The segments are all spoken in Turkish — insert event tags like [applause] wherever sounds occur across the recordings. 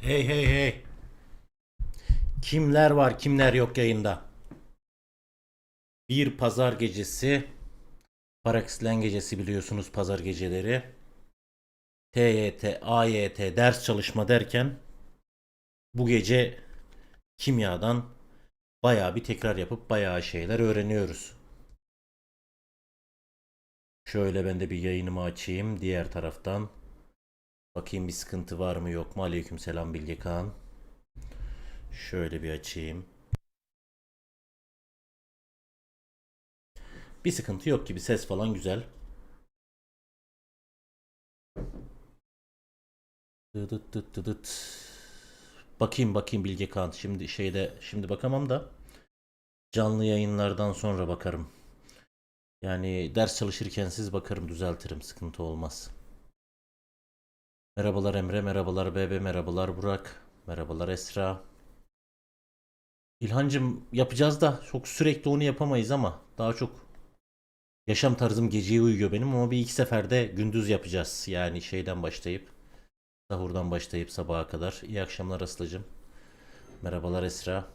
Hey hey hey. Kimler var kimler yok yayında? Bir pazar gecesi Paraxlen gecesi biliyorsunuz pazar geceleri. TYT, AYT ders çalışma derken bu gece kimyadan bayağı bir tekrar yapıp bayağı şeyler öğreniyoruz. Şöyle ben de bir yayınımı açayım diğer taraftan. Bakayım bir sıkıntı var mı yok mu? Aleykümselam Bilge Kağan. Şöyle bir açayım. Bir sıkıntı yok gibi ses falan güzel. Dıdıt dıt dıdıt. Bakayım bakayım Bilge Kağan. Şimdi şeyde şimdi bakamam da canlı yayınlardan sonra bakarım. Yani ders çalışırken siz bakarım düzeltirim sıkıntı olmaz. Merhabalar Emre, merhabalar Bebe, merhabalar Burak, merhabalar Esra. İlhancım yapacağız da çok sürekli onu yapamayız ama daha çok yaşam tarzım geceye uyuyor benim ama bir iki seferde gündüz yapacağız. Yani şeyden başlayıp sahurdan başlayıp sabaha kadar. İyi akşamlar Aslı'cım. Merhabalar Esra.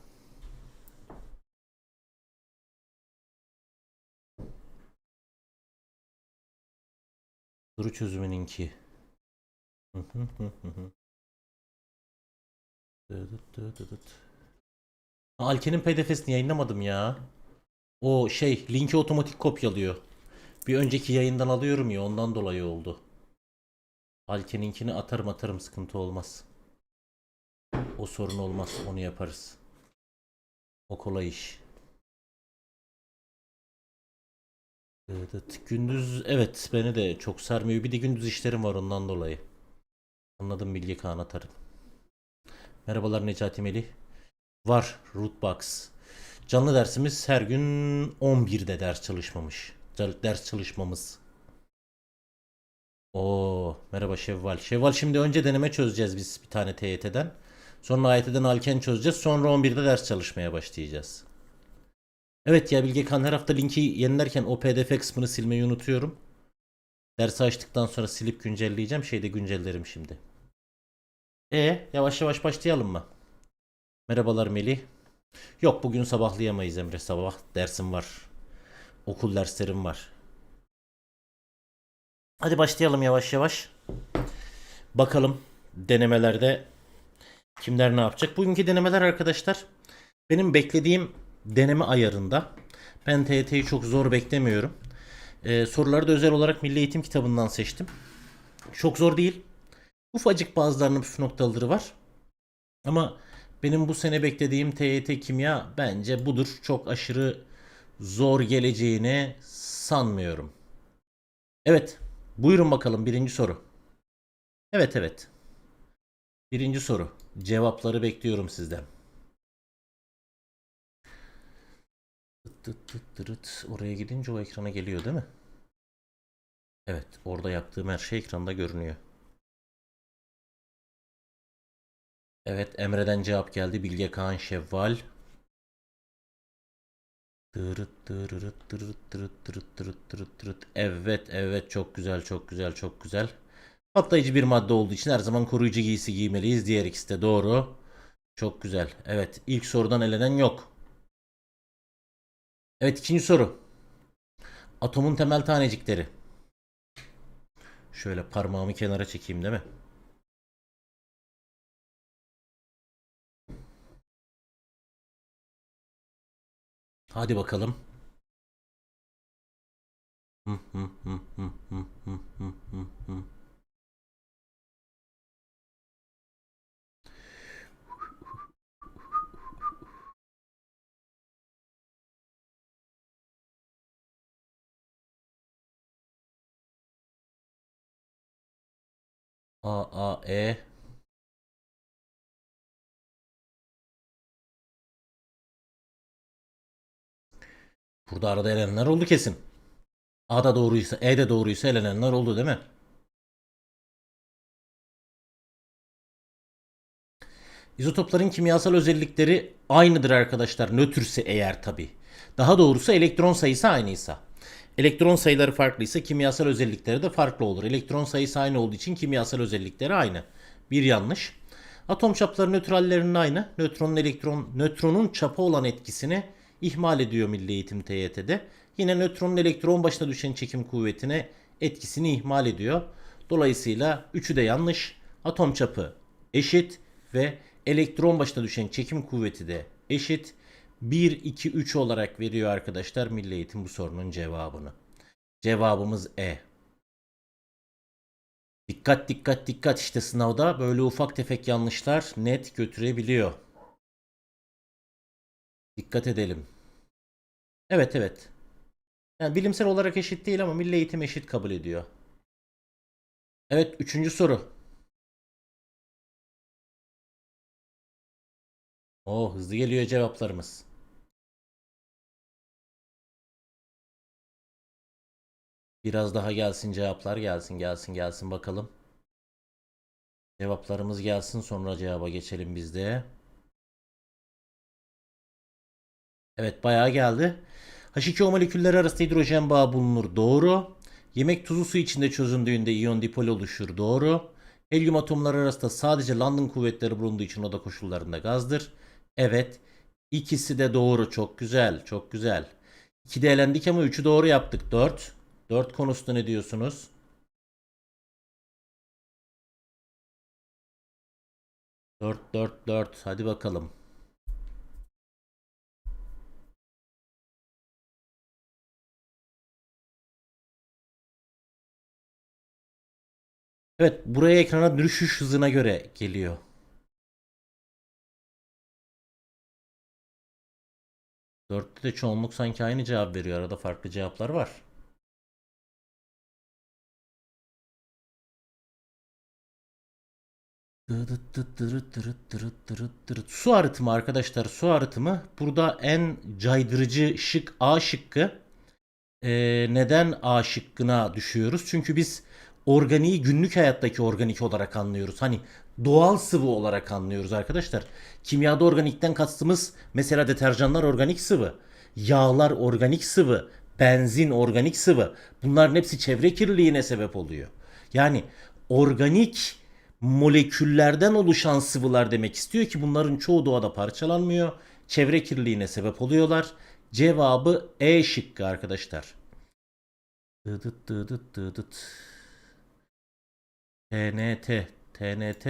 Soru çözümününki. Hı hı hı hı hı. Dıdıt dıdıt. Aa, Alke'nin pdf'sini yayınlamadım ya. O şey linki otomatik kopyalıyor. Bir önceki yayından alıyorum ya ondan dolayı oldu. Alke'ninkini atarım atarım sıkıntı olmaz. O sorun olmaz onu yaparız. O kolay iş. Dıdıt. Gündüz evet beni de çok sarmıyor. Bir de gündüz işlerim var ondan dolayı. Anladım Bilge Kağan atarım. Merhabalar Necati Melih. Var Rootbox. Canlı dersimiz her gün 11'de ders çalışmamış. Ders çalışmamız. Oo, merhaba Şevval. Şevval şimdi önce deneme çözeceğiz biz bir tane TYT'den. Sonra AYT'den Alken çözeceğiz. Sonra 11'de ders çalışmaya başlayacağız. Evet ya Bilge Kağan her hafta linki yenilerken o pdf kısmını silmeyi unutuyorum. Dersi açtıktan sonra silip güncelleyeceğim. Şeyde güncellerim şimdi. E yavaş yavaş başlayalım mı? Merhabalar Melih. Yok bugün sabahlayamayız Emre. Sabah dersim var. Okul derslerim var. Hadi başlayalım yavaş yavaş. Bakalım denemelerde kimler ne yapacak. Bugünkü denemeler arkadaşlar benim beklediğim deneme ayarında. Ben TYT'yi çok zor beklemiyorum. Ee, soruları da özel olarak Milli Eğitim kitabından seçtim. Çok zor değil. Ufacık bazılarının püf noktaları var. Ama benim bu sene beklediğim TYT kimya bence budur. Çok aşırı zor geleceğini sanmıyorum. Evet. Buyurun bakalım birinci soru. Evet evet. Birinci soru. Cevapları bekliyorum sizden. Tıt tıt tırıt. Oraya gidince o ekrana geliyor değil mi? Evet. Orada yaptığım her şey ekranda görünüyor. Evet Emre'den cevap geldi. Bilge Kağan Şevval. Tırıt tırıt tırıt tırıt tırıt tırıt tırıt tırıt. Evet evet çok güzel çok güzel çok güzel. Patlayıcı bir madde olduğu için her zaman koruyucu giysi giymeliyiz. Diğer ikisi de doğru. Çok güzel. Evet ilk sorudan elenen yok. Evet ikinci soru. Atomun temel tanecikleri. Şöyle parmağımı kenara çekeyim değil mi? Hadi bakalım. Hı hı hı hı hı hı hı hı hı. A A E Burada arada elenenler oldu kesin. A da doğruysa, E de doğruysa elenenler oldu değil mi? İzotopların kimyasal özellikleri aynıdır arkadaşlar. Nötrse eğer tabi. Daha doğrusu elektron sayısı aynıysa. Elektron sayıları farklıysa kimyasal özellikleri de farklı olur. Elektron sayısı aynı olduğu için kimyasal özellikleri aynı. Bir yanlış. Atom çapları nötrallerinin aynı. Nötronun elektron nötronun çapa olan etkisini ihmal ediyor Milli Eğitim TYT'de. Yine nötronun elektron başına düşen çekim kuvvetine etkisini ihmal ediyor. Dolayısıyla üçü de yanlış. Atom çapı eşit ve elektron başına düşen çekim kuvveti de eşit. 1, 2, 3 olarak veriyor arkadaşlar Milli Eğitim bu sorunun cevabını. Cevabımız E. Dikkat dikkat dikkat işte sınavda böyle ufak tefek yanlışlar net götürebiliyor. Dikkat edelim. Evet evet. Yani bilimsel olarak eşit değil ama milli eğitim eşit kabul ediyor. Evet üçüncü soru. Oo hızlı geliyor cevaplarımız. Biraz daha gelsin cevaplar gelsin gelsin gelsin bakalım. Cevaplarımız gelsin sonra cevaba geçelim biz de. Evet bayağı geldi. H2O molekülleri arasında hidrojen bağı bulunur. Doğru. Yemek tuzu su içinde çözündüğünde iyon dipol oluşur. Doğru. Helyum atomları arasında sadece London kuvvetleri bulunduğu için oda koşullarında gazdır. Evet. İkisi de doğru. Çok güzel. Çok güzel. 2'de elendik ama 3'ü doğru yaptık. 4. 4 konusunda ne diyorsunuz? Dört, dört, dört. Hadi bakalım. Evet, buraya ekrana düşüş hızına göre geliyor. Dörtte de çoğunluk sanki aynı cevap veriyor. Arada farklı cevaplar var. Su arıtımı arkadaşlar su arıtımı. Burada en caydırıcı şık A şıkkı. Ee, neden A şıkkına düşüyoruz? Çünkü biz organiği günlük hayattaki organik olarak anlıyoruz. Hani doğal sıvı olarak anlıyoruz arkadaşlar. Kimyada organikten kastımız mesela deterjanlar organik sıvı. Yağlar organik sıvı. Benzin organik sıvı. Bunların hepsi çevre kirliliğine sebep oluyor. Yani organik moleküllerden oluşan sıvılar demek istiyor ki bunların çoğu doğada parçalanmıyor. Çevre kirliliğine sebep oluyorlar. Cevabı E şıkkı arkadaşlar. Dıdıt dıdıt dıdıt. TNT. TNT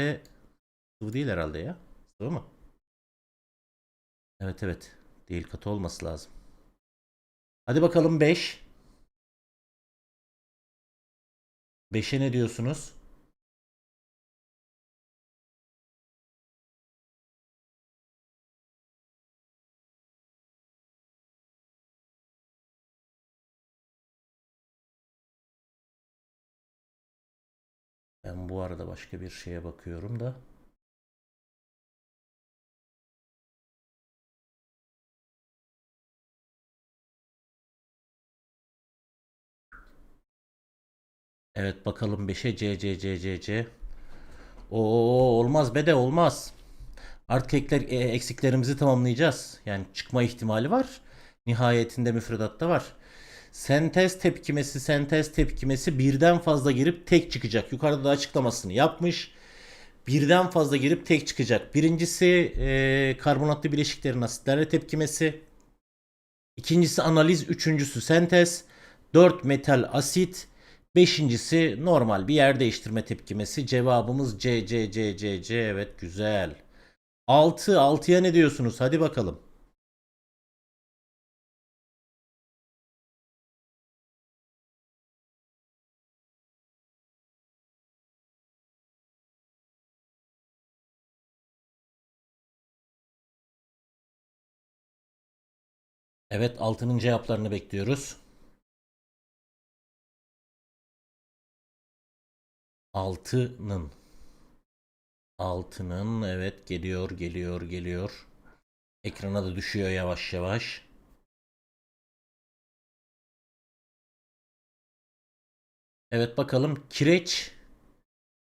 sıvı değil herhalde ya. Sıvı mı? Evet evet. Değil katı olması lazım. Hadi bakalım 5. 5'e ne diyorsunuz? Ben bu arada başka bir şeye bakıyorum da. Evet bakalım 5'e C C C C C. Oo olmaz be de olmaz. Artık ekler, e, eksiklerimizi tamamlayacağız. Yani çıkma ihtimali var. Nihayetinde müfredatta var. Sentez tepkimesi, sentez tepkimesi birden fazla girip tek çıkacak. Yukarıda da açıklamasını yapmış. Birden fazla girip tek çıkacak. Birincisi e, karbonatlı bileşiklerin asitlerle tepkimesi. İkincisi analiz. Üçüncüsü sentez. Dört metal asit. Beşincisi normal bir yer değiştirme tepkimesi. Cevabımız C, C, C, C, C. Evet güzel. 6. 6'ya ne diyorsunuz? Hadi bakalım. Evet altının cevaplarını bekliyoruz. Altının. Altının evet geliyor geliyor geliyor. Ekrana da düşüyor yavaş yavaş. Evet bakalım kireç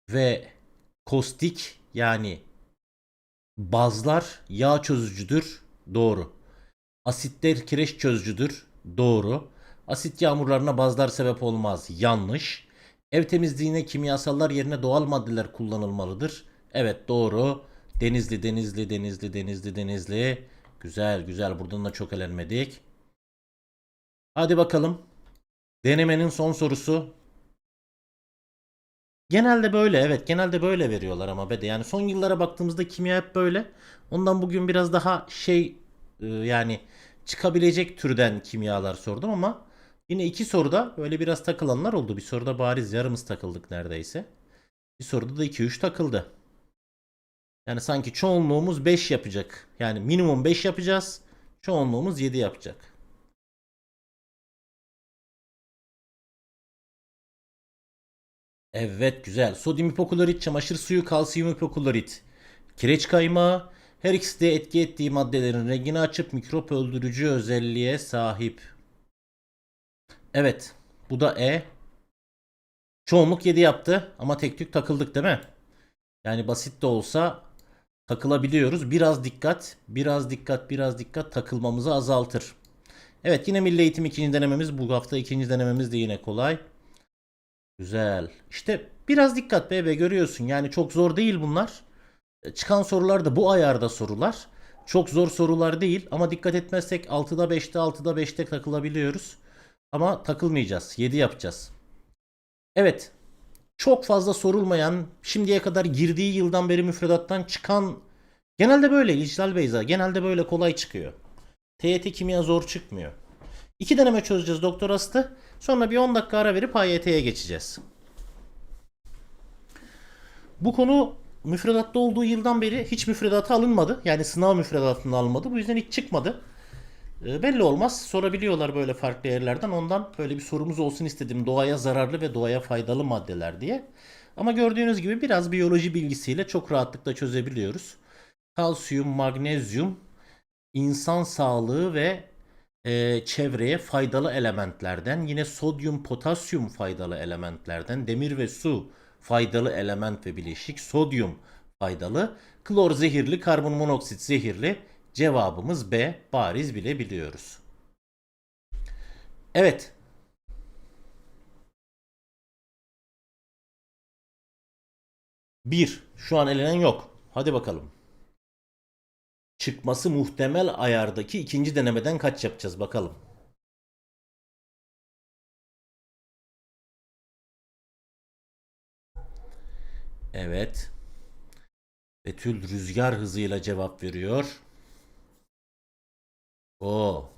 ve kostik yani bazlar yağ çözücüdür. Doğru. Asitler kireç çözücüdür. Doğru. Asit yağmurlarına bazlar sebep olmaz. Yanlış. Ev temizliğine kimyasallar yerine doğal maddeler kullanılmalıdır. Evet doğru. Denizli, Denizli, Denizli, Denizli, Denizli. Güzel, güzel. Buradan da çok elenmedik. Hadi bakalım. Denemenin son sorusu. Genelde böyle evet genelde böyle veriyorlar ama be de yani son yıllara baktığımızda kimya hep böyle. Ondan bugün biraz daha şey e, yani çıkabilecek türden kimyalar sordum ama yine iki soruda böyle biraz takılanlar oldu. Bir soruda bariz yarımız takıldık neredeyse. Bir soruda da 2-3 takıldı. Yani sanki çoğunluğumuz 5 yapacak. Yani minimum 5 yapacağız. Çoğunluğumuz 7 yapacak. Evet güzel. Sodyum hipoklorit, çamaşır suyu, kalsiyum hipoklorit, kireç kaymağı. Her ikisi de etki ettiği maddelerin rengini açıp mikrop öldürücü özelliğe sahip. Evet. Bu da E. Çoğunluk 7 yaptı ama tek tük takıldık değil mi? Yani basit de olsa takılabiliyoruz. Biraz dikkat, biraz dikkat, biraz dikkat takılmamızı azaltır. Evet yine milli eğitim ikinci denememiz. Bu hafta ikinci denememiz de yine kolay. Güzel. İşte biraz dikkat BB görüyorsun. Yani çok zor değil bunlar. E, Çıkan sorular da bu ayarda sorular. Çok zor sorular değil ama dikkat etmezsek 6'da 5'te 6'da 5'te takılabiliyoruz. Ama takılmayacağız. 7 yapacağız. Evet. Çok fazla sorulmayan, şimdiye kadar girdiği yıldan beri müfredattan çıkan genelde böyle İclal Beyza. Genelde böyle kolay çıkıyor. TYT kimya zor çıkmıyor. İki deneme çözeceğiz doktor astı. Sonra bir 10 dakika ara verip AYT'ye geçeceğiz. Bu konu müfredatta olduğu yıldan beri hiç müfredata alınmadı. Yani sınav müfredatına alınmadı. Bu yüzden hiç çıkmadı. E, belli olmaz. Sorabiliyorlar böyle farklı yerlerden. Ondan böyle bir sorumuz olsun istedim. Doğaya zararlı ve doğaya faydalı maddeler diye. Ama gördüğünüz gibi biraz biyoloji bilgisiyle çok rahatlıkla çözebiliyoruz. Kalsiyum, magnezyum, insan sağlığı ve e, çevreye faydalı elementlerden, yine sodyum, potasyum faydalı elementlerden, demir ve su faydalı element ve bileşik, sodyum faydalı, klor zehirli, karbon monoksit zehirli. Cevabımız B. Bariz bile biliyoruz. Evet. Bir. Şu an elenen yok. Hadi bakalım. Çıkması muhtemel ayardaki ikinci denemeden kaç yapacağız bakalım. Evet. Betül rüzgar hızıyla cevap veriyor. O.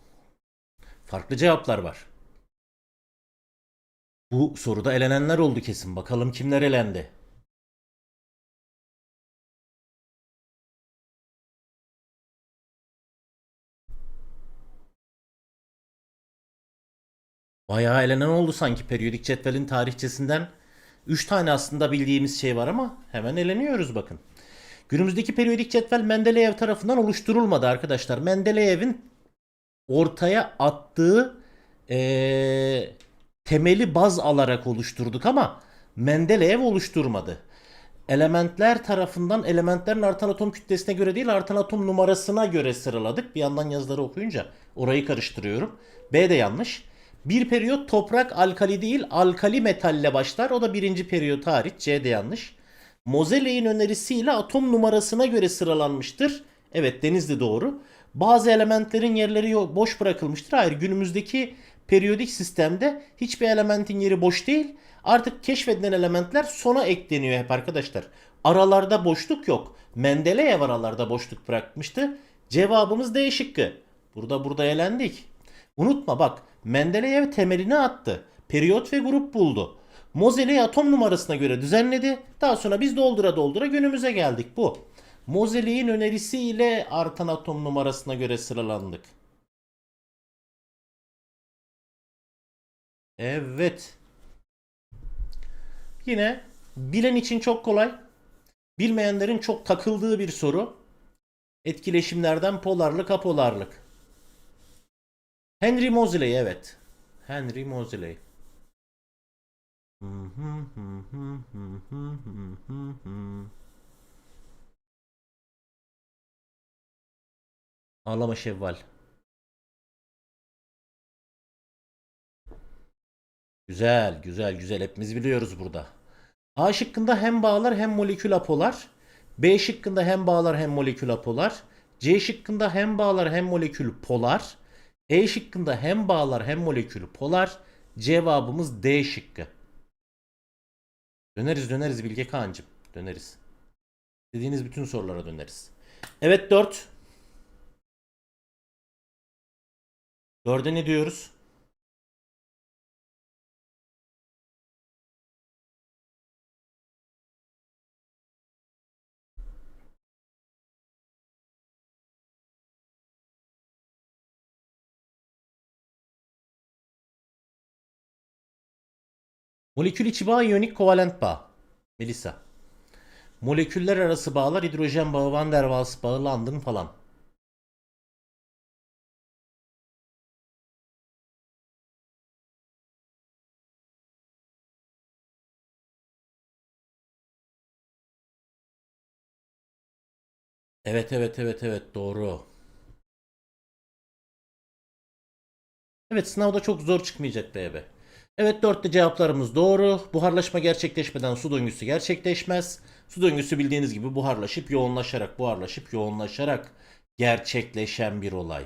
Farklı cevaplar var. Bu soruda elenenler oldu kesin. Bakalım kimler elendi. Bayağı elenen oldu sanki periyodik cetvelin tarihçesinden. 3 tane aslında bildiğimiz şey var ama hemen eleniyoruz bakın. Günümüzdeki periyodik cetvel Mendeleev tarafından oluşturulmadı arkadaşlar. Mendeleev'in ortaya attığı eee, temeli baz alarak oluşturduk ama Mendeleev oluşturmadı. Elementler tarafından elementlerin artan atom kütlesine göre değil artan atom numarasına göre sıraladık. Bir yandan yazıları okuyunca orayı karıştırıyorum. B de yanlış. Bir periyot toprak alkali değil alkali metalle başlar. O da birinci periyot hariç. C yanlış. Moseley'in önerisiyle atom numarasına göre sıralanmıştır. Evet Denizli doğru. Bazı elementlerin yerleri boş bırakılmıştır. Hayır günümüzdeki periyodik sistemde hiçbir elementin yeri boş değil. Artık keşfedilen elementler sona ekleniyor hep arkadaşlar. Aralarda boşluk yok. Mendeleev aralarda boşluk bırakmıştı. Cevabımız D şıkkı. Burada burada elendik. Unutma bak Mendeleev temelini attı. Periyot ve grup buldu. Moseley atom numarasına göre düzenledi. Daha sonra biz doldura doldura günümüze geldik bu. Moseley'in önerisiyle artan atom numarasına göre sıralandık. Evet. Yine bilen için çok kolay. Bilmeyenlerin çok takıldığı bir soru. Etkileşimlerden polarlık apolarlık. Henry Moseley evet. Henry Moseley. Ağlama Şevval. Güzel, güzel, güzel. Hepimiz biliyoruz burada. A şıkkında hem bağlar hem molekül apolar. B şıkkında hem bağlar hem molekül apolar. C şıkkında hem bağlar hem molekül polar. E şıkkında hem bağlar hem molekül polar. Cevabımız D şıkkı. Döneriz döneriz Bilge Kağan'cığım. Döneriz. Dediğiniz bütün sorulara döneriz. Evet 4. 4'e ne diyoruz? Molekül içi bağ iyonik kovalent bağ. Melisa. Moleküller arası bağlar hidrojen bağı, Van der Waals bağı, London falan. Evet evet evet evet doğru. Evet sınavda çok zor çıkmayacak BB. Evet dörtte cevaplarımız doğru. Buharlaşma gerçekleşmeden su döngüsü gerçekleşmez. Su döngüsü bildiğiniz gibi buharlaşıp yoğunlaşarak, buharlaşıp yoğunlaşarak gerçekleşen bir olay.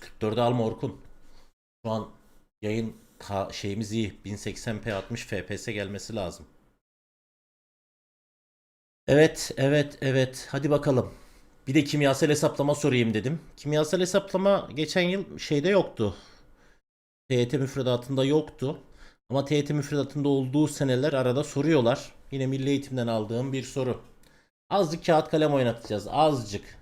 44'e alma Orkun. Şu an yayın şeyimiz iyi. 1080p 60 fps gelmesi lazım. Evet, evet, evet. Hadi bakalım. Bir de kimyasal hesaplama sorayım dedim. Kimyasal hesaplama geçen yıl şeyde yoktu. TYT müfredatında yoktu. Ama TYT müfredatında olduğu seneler arada soruyorlar. Yine Milli Eğitim'den aldığım bir soru. Azıcık kağıt kalem oynatacağız. Azıcık.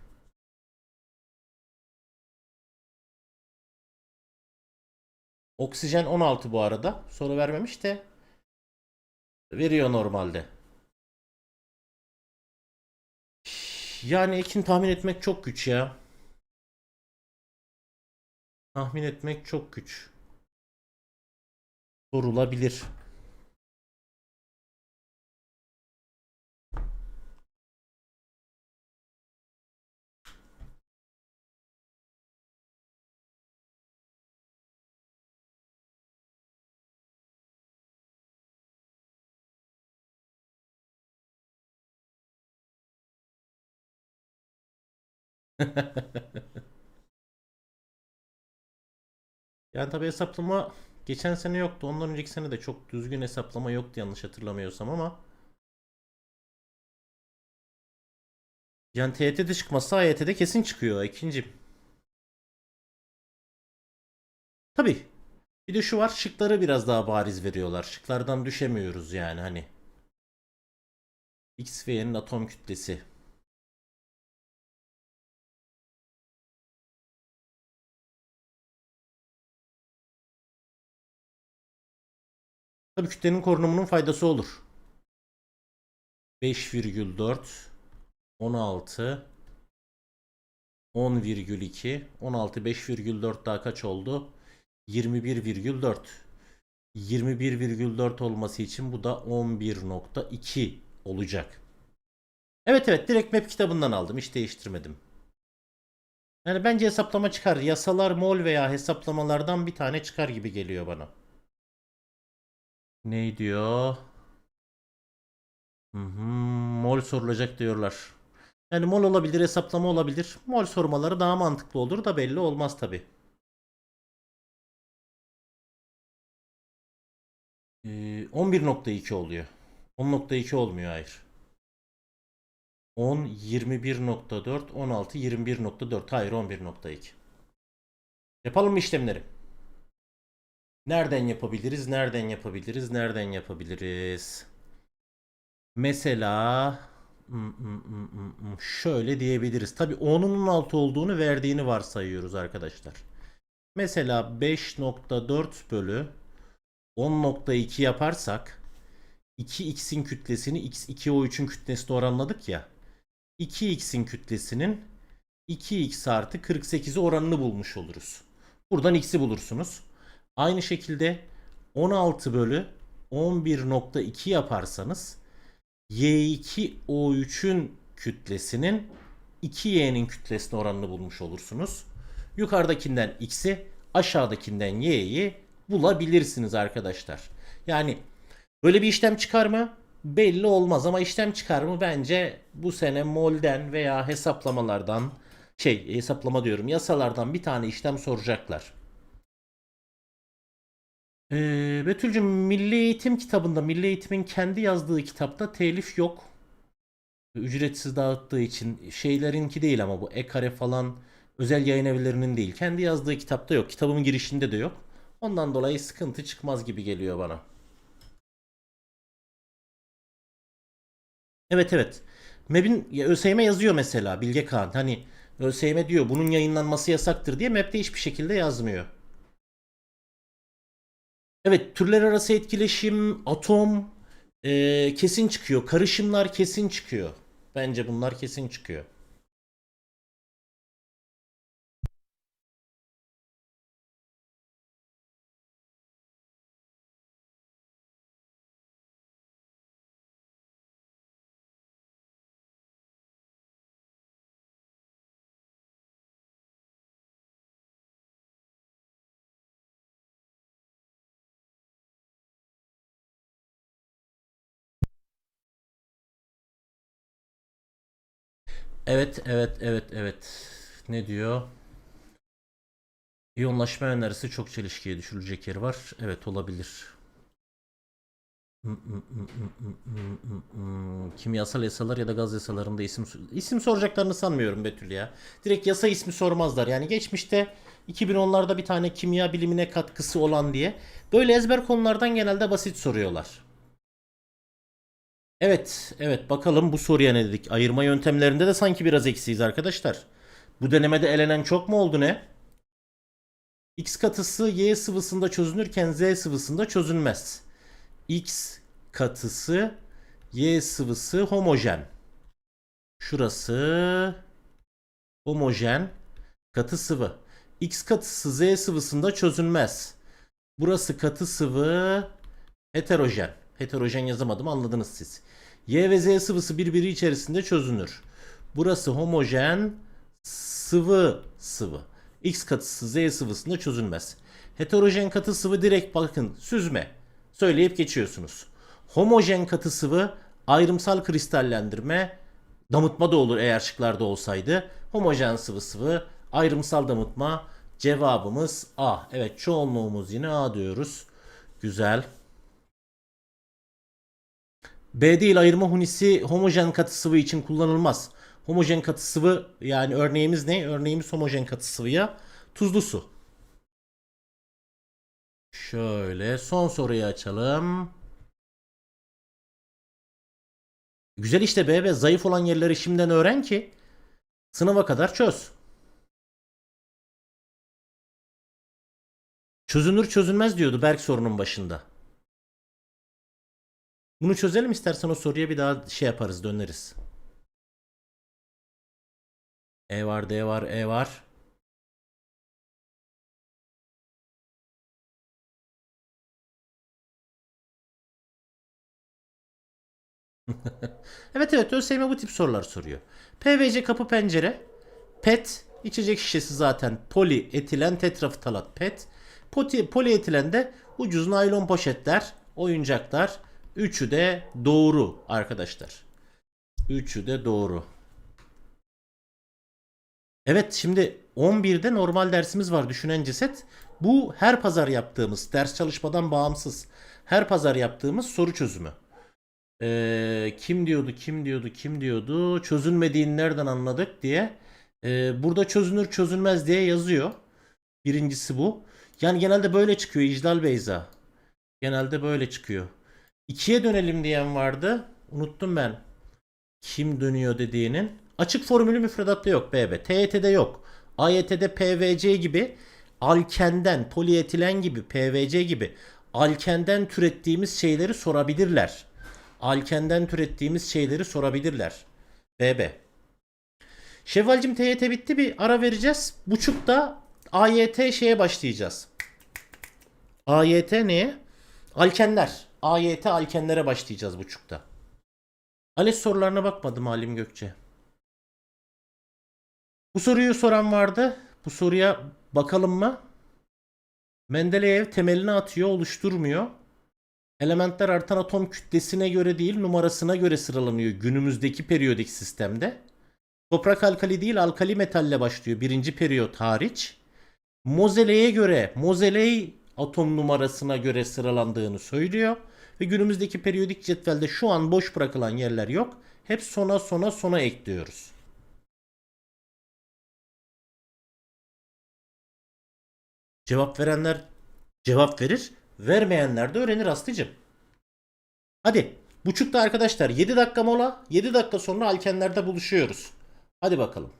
Oksijen 16 bu arada. Soru vermemiş de veriyor normalde. Yani Ekin tahmin etmek çok güç ya. Tahmin etmek çok güç. Sorulabilir. [laughs] Yani tabii hesaplama geçen sene yoktu. Ondan önceki sene de çok düzgün hesaplama yoktu yanlış hatırlamıyorsam ama yani TYT'de çıkmazsa AYT'de kesin çıkıyor ikinci. Tabii. Bir de şu var şıkları biraz daha bariz veriyorlar. Şıklardan düşemiyoruz yani hani. X ve Y'nin atom kütlesi. Tabii kütlenin korunumunun faydası olur. 5,4 16 10,2 16 5,4 daha kaç oldu? 21,4 21,4 olması için bu da 11,2 olacak. Evet evet direkt map kitabından aldım hiç değiştirmedim. Yani bence hesaplama çıkar. Yasalar mol veya hesaplamalardan bir tane çıkar gibi geliyor bana. Ne diyor? Hı mol sorulacak diyorlar. Yani mol olabilir, hesaplama olabilir. Mol sormaları daha mantıklı olur da belli olmaz tabi. Ee, 11.2 oluyor. 10.2 olmuyor hayır. 10, 21.4, 16, 21.4. Hayır 11.2. Yapalım mı işlemleri? Nereden yapabiliriz? Nereden yapabiliriz? Nereden yapabiliriz? Mesela hmm, hmm, hmm, şöyle diyebiliriz. Tabii 10'un 16 olduğunu verdiğini varsayıyoruz arkadaşlar. Mesela 5.4 bölü 10.2 yaparsak 2x'in kütlesini x 2o3'ün kütlesine oranladık ya. 2x'in kütlesinin 2x artı 48'i oranını bulmuş oluruz. Buradan x'i bulursunuz. Aynı şekilde 16 bölü 11.2 yaparsanız Y2O3'ün kütlesinin 2Y'nin kütlesine oranını bulmuş olursunuz. Yukarıdakinden X'i aşağıdakinden Y'yi bulabilirsiniz arkadaşlar. Yani Böyle bir işlem çıkar mı? Belli olmaz ama işlem çıkar mı? Bence bu sene molden veya hesaplamalardan şey hesaplama diyorum yasalardan bir tane işlem soracaklar. Ee, Betül'cüm Milli Eğitim kitabında Milli Eğitim'in kendi yazdığı kitapta telif yok. Ücretsiz dağıttığı için şeylerinki değil ama bu Ekare falan özel yayın evlerinin değil. Kendi yazdığı kitapta yok. Kitabın girişinde de yok. Ondan dolayı sıkıntı çıkmaz gibi geliyor bana. Evet evet. MEB'in ya ÖSYM yazıyor mesela Bilge Kağan. Hani ÖSYM diyor bunun yayınlanması yasaktır diye MEB'de hiçbir şekilde yazmıyor. Evet türler arası etkileşim, atom e, kesin çıkıyor. Karışımlar kesin çıkıyor. Bence bunlar kesin çıkıyor. Evet, evet, evet, evet. Ne diyor? İyonlaşma önerisi çok çelişkiye düşülecek yeri var. Evet olabilir. Kimyasal yasalar ya da gaz yasalarında isim isim soracaklarını sanmıyorum Betül ya. Direkt yasa ismi sormazlar. Yani geçmişte 2010'larda bir tane kimya bilimine katkısı olan diye böyle ezber konulardan genelde basit soruyorlar. Evet, evet bakalım bu soruya ne dedik? Ayırma yöntemlerinde de sanki biraz eksiyiz arkadaşlar. Bu denemede elenen çok mu oldu ne? X katısı Y sıvısında çözünürken Z sıvısında çözünmez. X katısı Y sıvısı homojen. Şurası homojen katı sıvı. X katısı Z sıvısında çözünmez. Burası katı sıvı heterojen. Heterojen yazamadım anladınız siz. Y ve Z sıvısı birbiri içerisinde çözünür. Burası homojen sıvı sıvı. X katısı Z sıvısında çözülmez. Heterojen katı sıvı direkt bakın süzme. Söyleyip geçiyorsunuz. Homojen katı sıvı ayrımsal kristallendirme damıtma da olur eğer şıklarda olsaydı. Homojen sıvı sıvı ayrımsal damıtma cevabımız A. Evet çoğunluğumuz yine A diyoruz. Güzel. B değil ayırma hunisi homojen katı sıvı için kullanılmaz. Homojen katı sıvı yani örneğimiz ne? Örneğimiz homojen katı sıvıya tuzlu su. Şöyle son soruyu açalım. Güzel işte B ve zayıf olan yerleri şimdiden öğren ki sınava kadar çöz. Çözünür çözülmez diyordu Berk sorunun başında. Bunu çözelim istersen o soruya bir daha şey yaparız döneriz. E var D var E var. [laughs] evet evet ÖSYM bu tip sorular soruyor. PVC kapı pencere. PET içecek şişesi zaten polietilen tetraftalat PET. Poti, polietilen de ucuz naylon poşetler, oyuncaklar. Üçü de doğru arkadaşlar. Üçü de doğru. Evet şimdi 11'de normal dersimiz var düşünen ceset. Bu her pazar yaptığımız ders çalışmadan bağımsız. Her pazar yaptığımız soru çözümü. Ee, kim diyordu kim diyordu kim diyordu çözülmediğini nereden anladık diye. Ee, burada çözünür çözülmez diye yazıyor. Birincisi bu. Yani genelde böyle çıkıyor İclal Beyza. Genelde böyle çıkıyor. İkiye dönelim diyen vardı. Unuttum ben. Kim dönüyor dediğinin. Açık formülü müfredatta yok BB. TYT'de yok. AYT'de PVC gibi alkenden, polietilen gibi, PVC gibi alkenden türettiğimiz şeyleri sorabilirler. Alkenden türettiğimiz şeyleri sorabilirler. BB. Şevvalcim TYT bitti bir ara vereceğiz. Buçukta AYT şeye başlayacağız. AYT neye? Alkenler. AYT alkenlere başlayacağız buçukta. ALES sorularına bakmadım Halim Gökçe. Bu soruyu soran vardı. Bu soruya bakalım mı? Mendeleyev temelini atıyor, oluşturmuyor. Elementler artan atom kütlesine göre değil numarasına göre sıralanıyor günümüzdeki periyodik sistemde. Toprak alkali değil alkali metalle başlıyor birinci periyot hariç. Mozeley'e göre Mozeley atom numarasına göre sıralandığını söylüyor. Ve günümüzdeki periyodik cetvelde şu an boş bırakılan yerler yok. Hep sona sona sona ekliyoruz. Cevap verenler cevap verir. Vermeyenler de öğrenir Aslı'cım. Hadi. Buçukta arkadaşlar 7 dakika mola. 7 dakika sonra alkenlerde buluşuyoruz. Hadi bakalım.